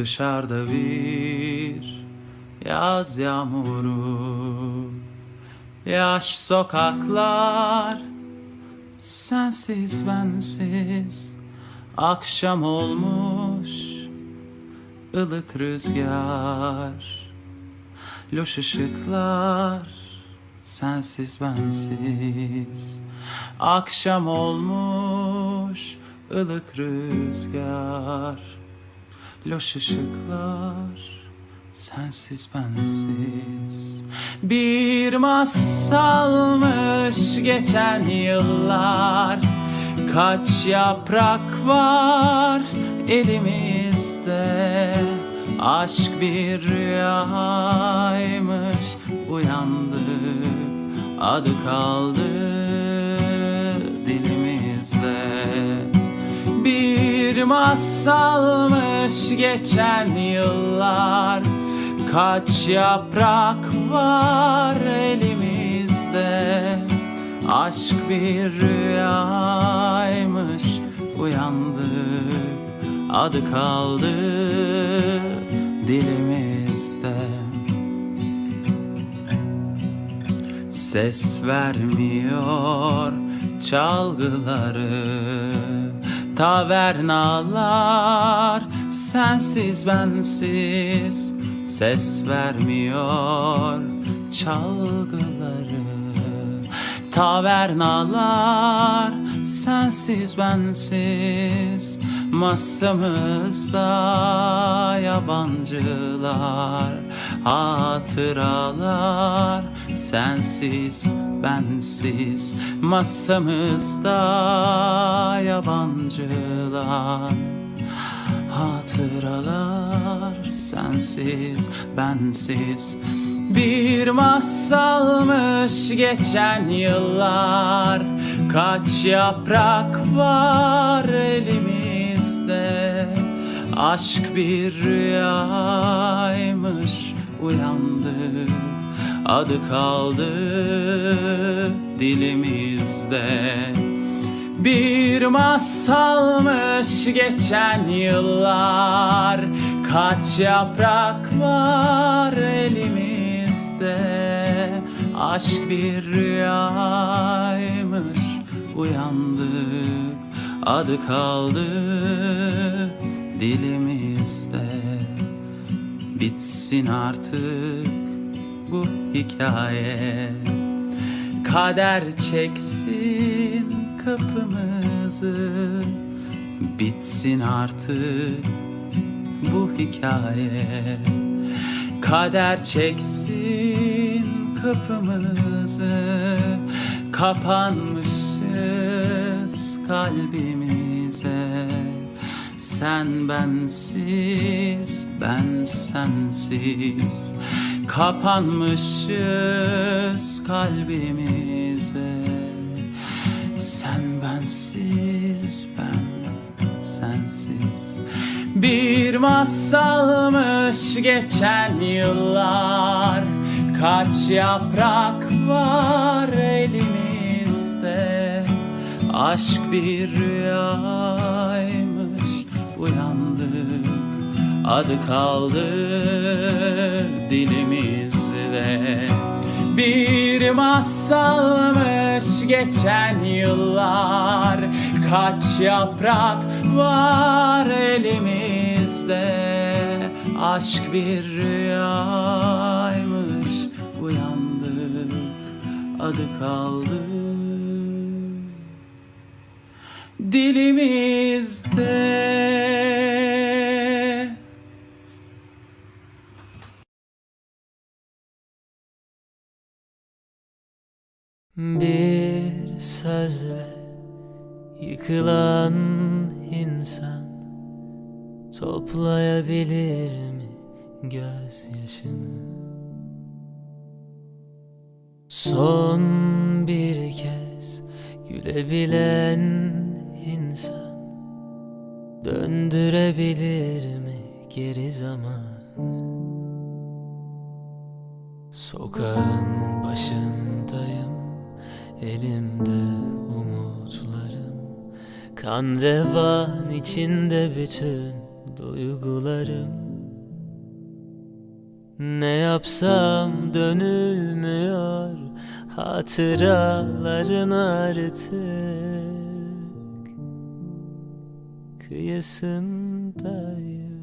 dışarıda bir yaz yağmuru. Yaş sokaklar sensiz bensiz Akşam olmuş ılık rüzgar. Loş ışıklar sensiz bensiz Akşam olmuş ılık rüzgar Loş ışıklar sensiz bensiz. Bir masalmış geçen yıllar. Kaç yaprak var elimizde? Aşk bir rüyaymış uyandık Adı kaldı dilimizde Bir masalmış geçen yıllar. Kaç yaprak var elimizde Aşk bir rüyaymış uyandık Adı kaldı dilimizde. Ses vermiyor çalgıları Tavernalar sensiz bensiz Ses vermiyor çalgıları. Tavernalar sensiz bensiz Masamızda yabancılar Hatıralar sensiz bensiz. Masamızda yabancılar Hatıralar sensiz bensiz. Bir masalmış geçen yıllar Kaç yaprak var elimizde Aşk bir rüyaymış uyandık Adı kaldı dilimizde. Bir masalmış geçen yıllar Kaç yaprak var elimizde? Aşk bir rüyaymış uyandık Adı kaldı dilimizde Bitsin artık bu hikaye. Kader çeksin kapımızı. Bitsin artık bu hikaye. Kader çeksin kapımızı. Kapanmışız kalbimize. Sen bensiz, ben sensiz. Kapanmışız kalbimize. Sen bensiz, ben sensiz. Bir masalmış geçen yıllar. Kaç yaprak var elimizde Aşk bir rüyaymış uyandık Adı kaldı dilimizde. Bir masalmış geçen yıllar Kaç yaprak var elimizde. Aşk bir rüyaymış uyandık Adı kaldı dilimizde Bir sözle yıkılan insan toplayabilir mi gözyaşını? Son bir kez gülebilen insan. Döndürebilir mi geri zamanı? Sokağın başındayım Elimde umutlarım. Kan revan içinde bütün duygularım. Ne yapsam dönülmüyor hatıraların artık kıyısındayım.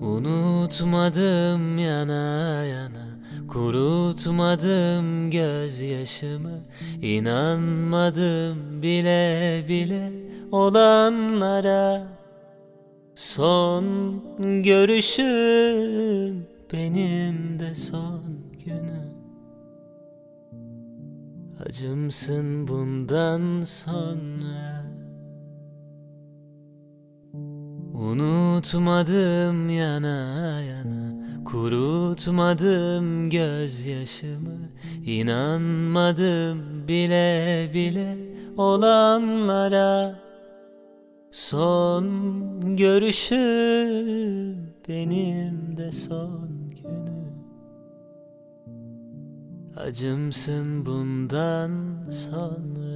Unutmadım yana yana Kurutmadım gözyaşımı. İnanmadım bile bile olanlara. Son görüşüm benim de son günüm Acımsın bundan sonra. Unutmadım yana yana Kurutmadım gözyaşımı. İnanmadım bile bile olanlara. Son görüşüm benim de son günüm Acımsın bundan sonra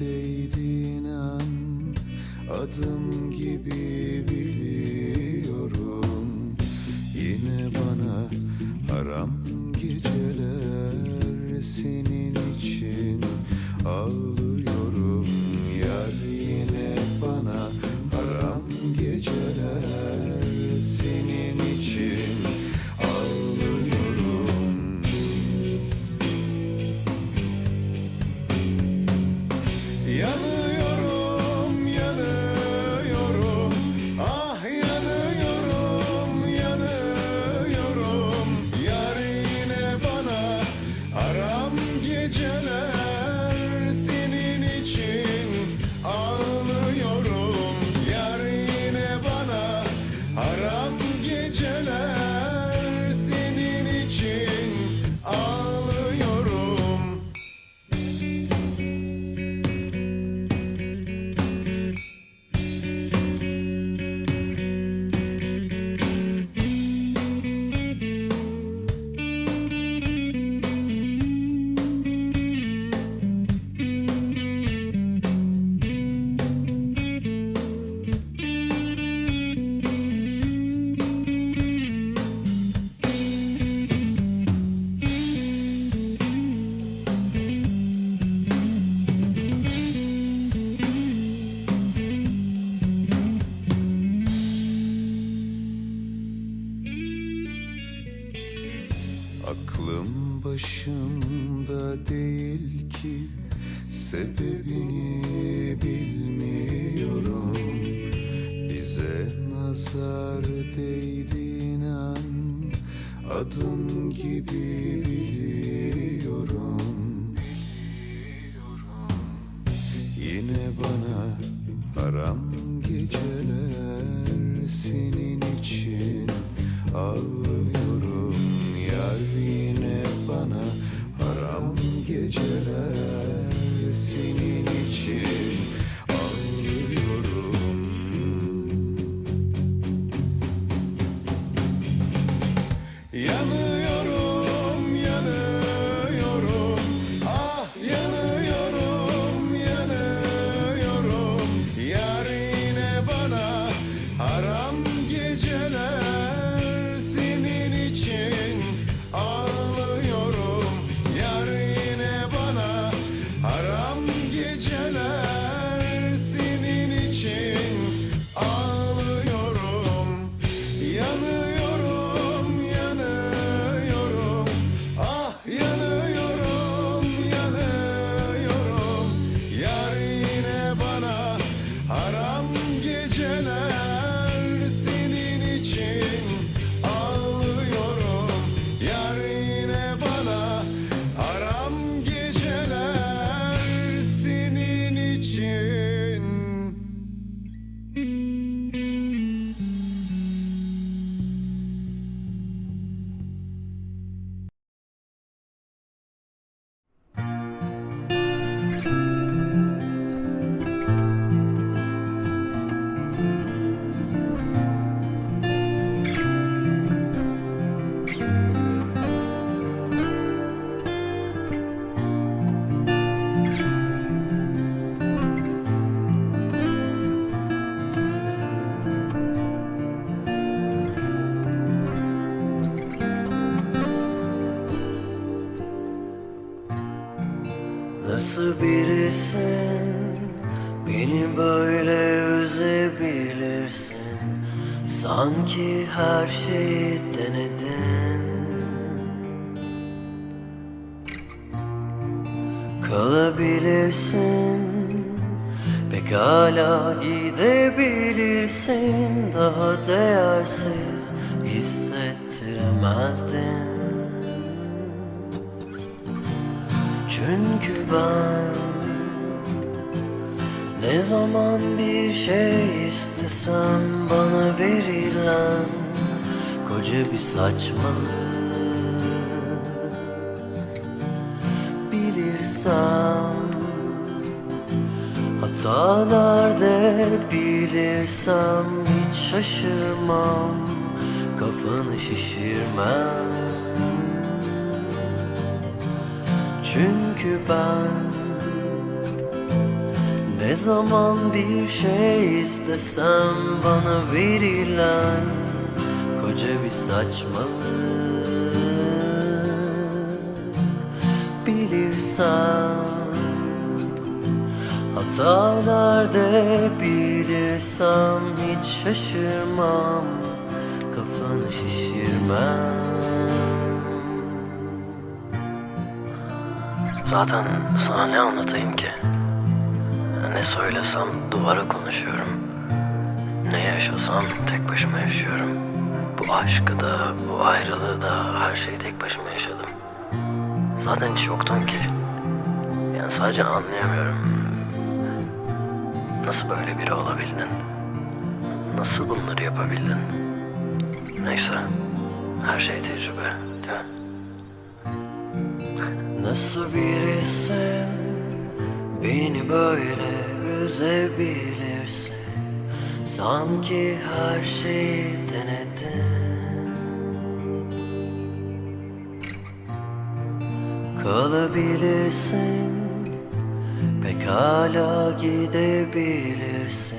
değdiğin an? Adım gibi biliyorum. Yine bana haram geceler Senin için. Ağlıyorum Aklım başımda değil ki Sebebini bilmiyorum. Bize nazar değdi inan Adım gibi biliyorum. Yine bana haram geceler Senin için. Ağır geceler için ağlıyorum Yalnız birisin. Beni böyle üzebilirsin. Sanki her şeyi denedin. Kalabilirsin. Pekala gidebilirsin. Daha değersiz hissettiremezdin Çünkü ben Ne zaman bir şey istesem Bana verilen Koca bir saçmalık. Bilirsem Hatalar da bilirsem Hiç şaşırmam. Kafanı şişirmem Çünkü ben Ne zaman bir şey istesem Bana verilen Koca bir saçmalık. Bilirsem Hatalar da bilirsem Hiç şaşırmam. Kafanı şişirmem Zaten sana ne anlatayım ki? Ne söylesem duvara konuşuyorum. Ne yaşasam tek başıma yaşıyorum. Bu aşkı da, bu ayrılığı da her şeyi tek başıma yaşadım. Zaten hiç yoktun ki. Yani sadece anlayamıyorum. Nasıl böyle biri olabildin? Nasıl bunları yapabildin? Neyse. Her şey tecrübe, değil mi? Nasıl birisin? Beni böyle üzebilirsin. Sanki her şeyi denedin. Kalabilirsin. Pekala gidebilirsin.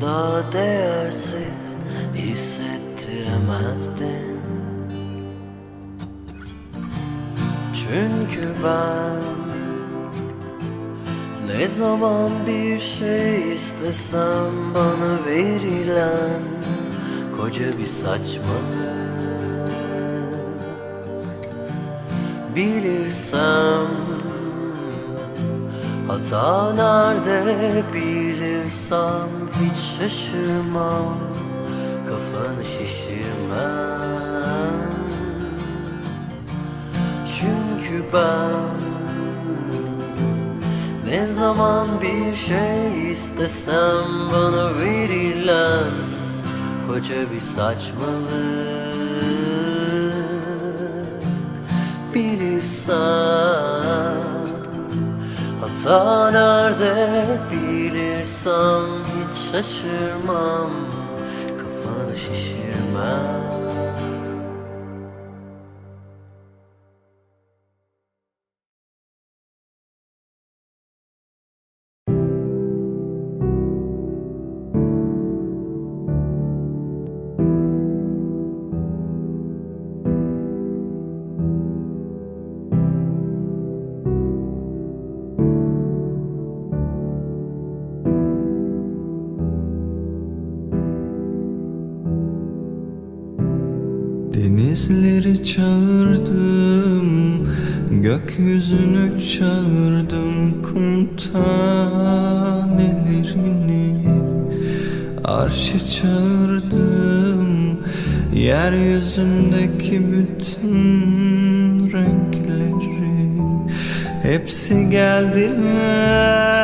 Daha değersiz hissettiremezdin ben. Ne zaman bir şey istesem Bana verilen Koca bir saçmalık. Bilirsem Hata nerede bilirsem Hiç şaşırmam ben Ne zaman bir şey istesem Bana verilen Koca bir saçmalık. Bilirsem Hata nerede? Bilirsem Hiç şaşırmam. Kafanı şişirmem çağırdım Kum tanelerini. Arşı çağırdım. Yeryüzündeki bütün renkleri. Hepsi geldiler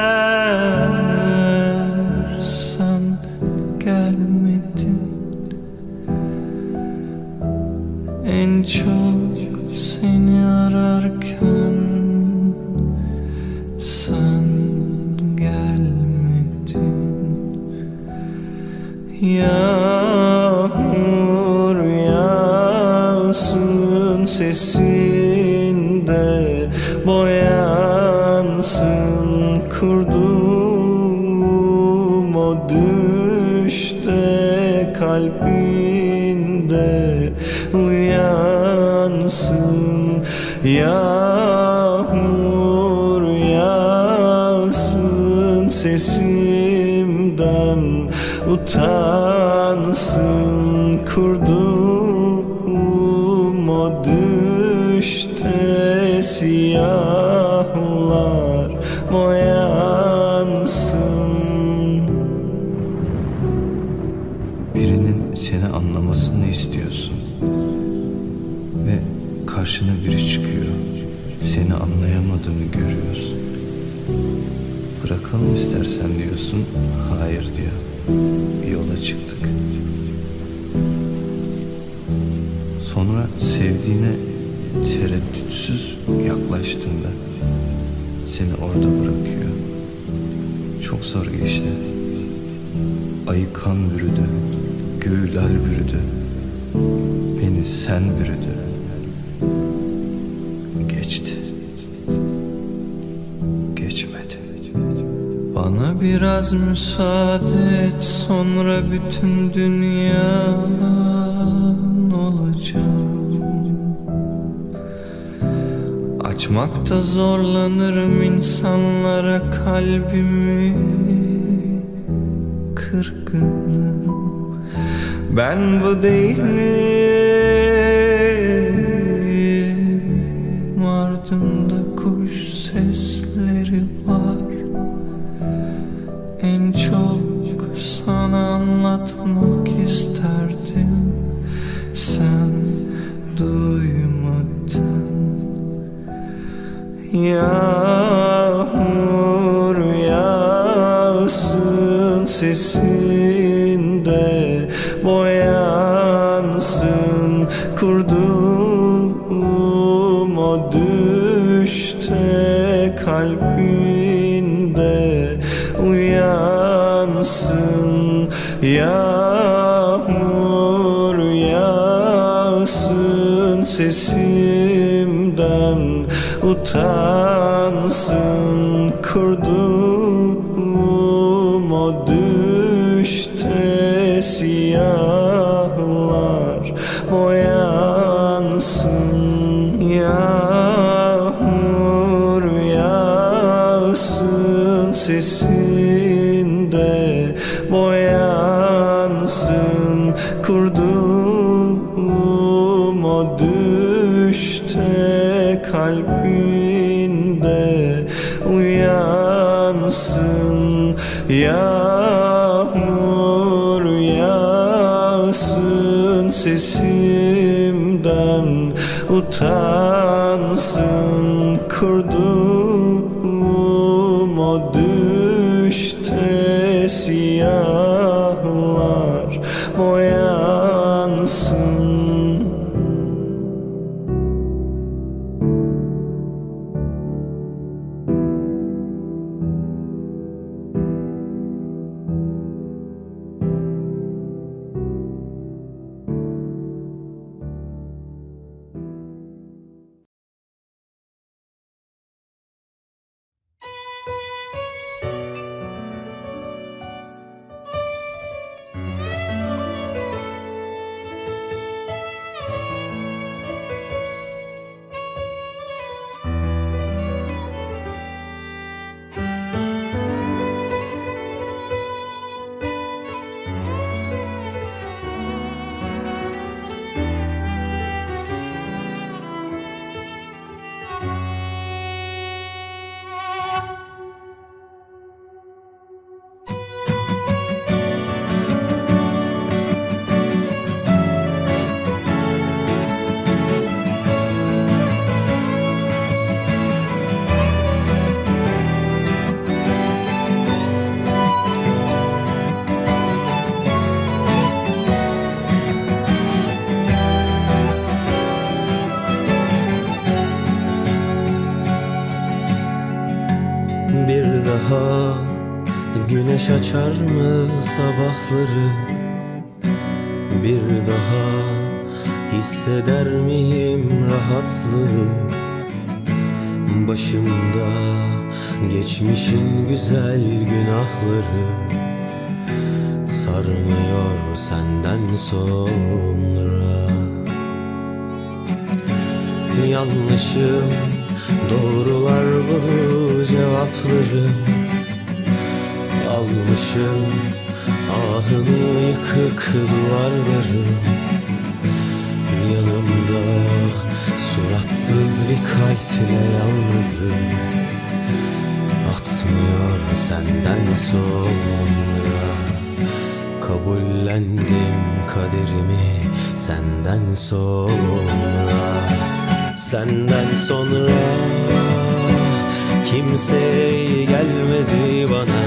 gölgesinde boyansın kurdum. O düşte kalbinde uyansın. Yağmur yağsın sesimden utan sevdiğine tereddütsüz yaklaştığında seni orada bırakıyor. Çok zor geçti. Ayı kan bürüdü, göğü lal bürüdü. Beni sen bürüdü. Geçti. Geçmedi. Bana biraz müsaade et sonra bütün dünya olacağım Açmakta zorlanırım insanlara kalbimi. Kırgınım. Ben bu değilim sesimden utansın kurduğum utansın kurduğum o düşte siyahlar boyansın sabahları Bir daha hisseder miyim rahatlığı? Başımda geçmişin güzel günahları Sarmıyor senden sonra. Yanlışım doğrular bu cevapları Almışım Ahını yıkık duvarlarım Yanımda suratsız bir kalp ile yalnızım. Atmıyor senden sonra Kabullendim kaderimi senden sonra Senden sonra kimse gelmedi bana.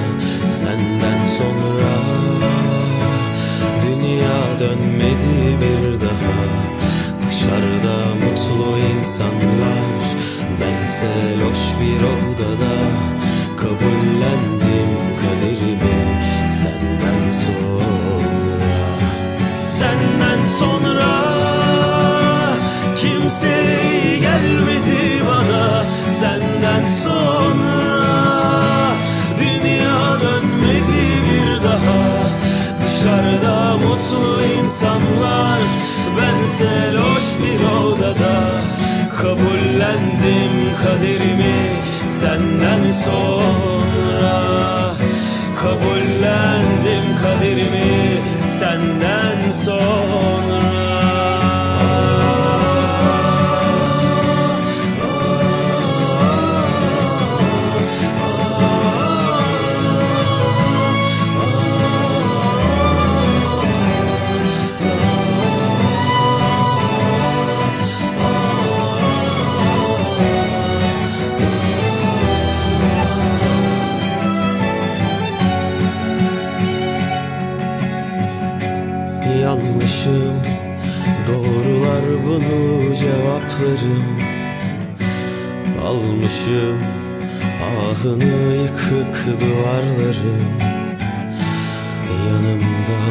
Senden sonra dünya dönmedi bir daha. Dışarıda mutlu insanlar Bense loş bir odada. Kabullendim kaderimi senden sonra. Senden sonra Senden sonra dünya dönmedi bir daha. Dışarıda mutlu insanlar Bense loş bir odada. Kabullendim kaderimi senden sonra. Kabullendim kaderimi senden sonra cevaplarım Almışım Ahını yıkık duvarlarım Yanımda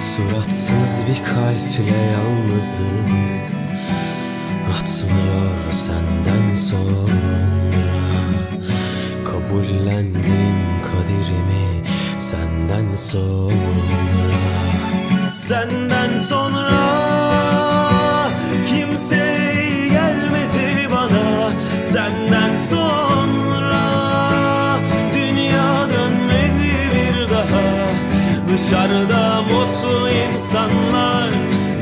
Suratsız bir kalple yalnızım. Atmıyor senden sonra. Kabullendim kaderimi senden sonra. Senden sonra Dışarıda mutlu insanlar.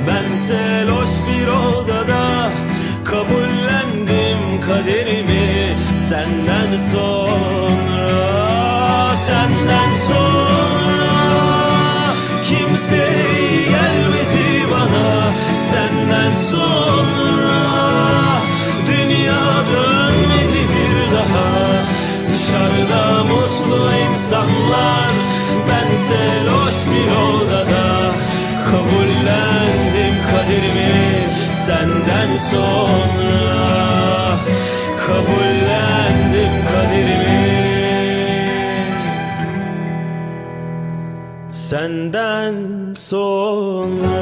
Bense loş bir odada Kabullendim kaderimi. Senden sonra sonra Kabullendim kaderimi. Senden sonra